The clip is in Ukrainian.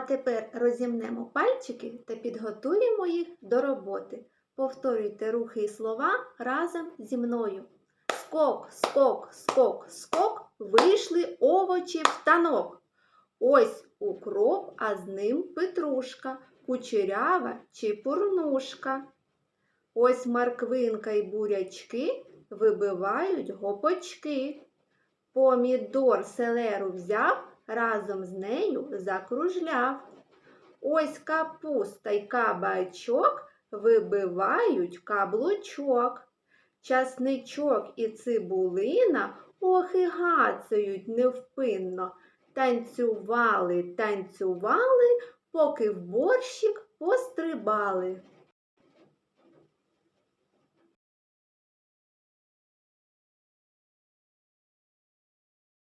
тепер розімнемо пальчики та підготуємо їх до роботи. Повторюйте рухи і слова разом зі мною. Скок, скок, скок, скок, вийшли овочі в танок. Ось укроп, а з ним петрушка, кучерява чи пурнушка. Ось морквинка й бурячки вибивають гопочки. Помідор селеру взяв, разом з нею закружляв. Ось капуста й кабачок вибивають каблучок. Часничок і цибулина ох і гацають невпинно. Танцювали, танцювали, поки в борщик пострибали.